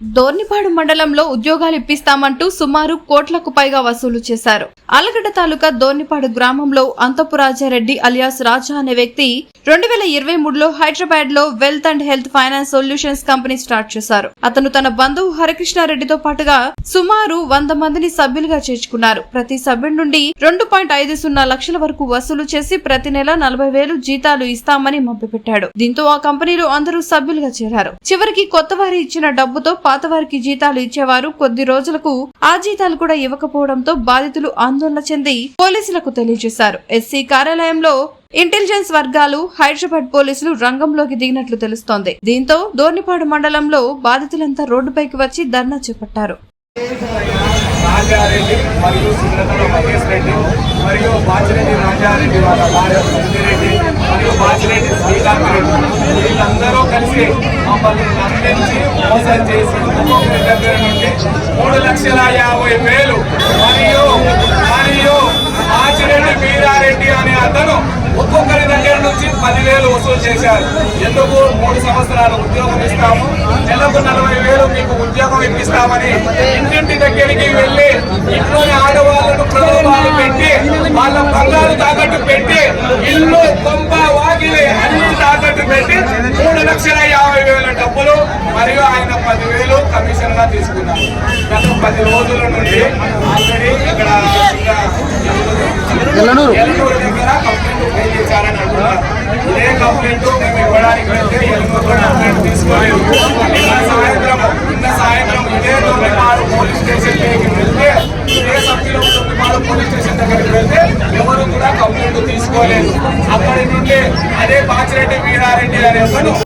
దోర్నిపాడు మండలంలో ఉద్యోగాలు ఇప్పిస్తామంటూ సుమారు కోట్లకు పైగా వసూలు చేశారు. ఆలగడ్డ తాలూకా దోర్నిపాడు గ్రామంలో అంతపురాజారెడ్డి అలియాస్ రాజా అనే వ్యక్తి రెండు వేల ఇరవై మూడులో హైదరాబాద్లో wealth and health finance solutions company start చేశారు. అతను తన బంధువు హరికృష్ణారెడ్డితో పాటుగా సుమారు వంద మందిని సభ్యులుగా చేర్చుకున్నారు. ప్రతి సభ్యుడి నుండి రెండు పాయింట్ ఐదు సున్నా లక్షల వరకు వసూలు చేసి ప్రతి నెల నలభై వేలు జీతాలు ఇస్తామని మభ్యపెట్టాడు దీంతో ఆ కంపెనీలో అందరూ సభ్యులుగా చేరారు. చివరికి కొత్త వారి ఇచ్చిన డబ్బుతో పాత వారికి జీతాలు ఇచ్చేవారు కొద్ది రోజులకు ఆ జీతాలు కూడా ఇవ్వకపోవడంతో బాధితులు ఆందోళన చెంది పోలీసులకు తెలియజేశారు. ఎస్సీ కార్యాలయంలో ఇంటెలిజెన్స్ వర్గాలు హైదరాబాద్ పోలీసులు రంగంలోకి దిగినట్లు తెలుస్తోంది. దీంతో దోర్నిపాడు మండలంలో బాధితులంతా రోడ్డుపైకి వచ్చి ధర్నా చేపట్టారు. వీళ్ళందరూ కలిసి మమ్మల్ని నమ్మించి మోసం చేసి మూడు లక్షల యాభై వేలు మరియు మరియు బాచిరెడ్డి వీరారెడ్డి అనే అతను ఒక్కొక్కరి దగ్గర నుంచి పదివేలు వసూలు చేశారు. ఎందుకు? మూడు సంవత్సరాలు ఉద్యోగం ఇస్తాము. నెలకు నలభై వేలు మీకు ఉద్యోగం ఇప్పిస్తామని ఇంటింటి దగ్గరికి వెళ్ళి ఇంట్లోని ఆడవాళ్ళను ప్రలోభాలు పెట్టి వాళ్ళ బంగారు తాకట్టు పెట్టి ఇల్లు కొంప వాకిలి అన్ని తాకట్టు పెట్టి మూడు లక్షల యాభై వేల డబ్బులు మరియు ఆయన పదివేలు కమిషన్గా తీసుకున్నారు. గత పది రోజుల నుండి ఆల్రెడీ ఇక్కడ ఎల్లనూరు ఎల్లూరు దగ్గర కంప్లైంట్ తీసుకోలేదు అప్పటి నుండి అదే బాచిరెడ్డి వీరారెడ్డి అనే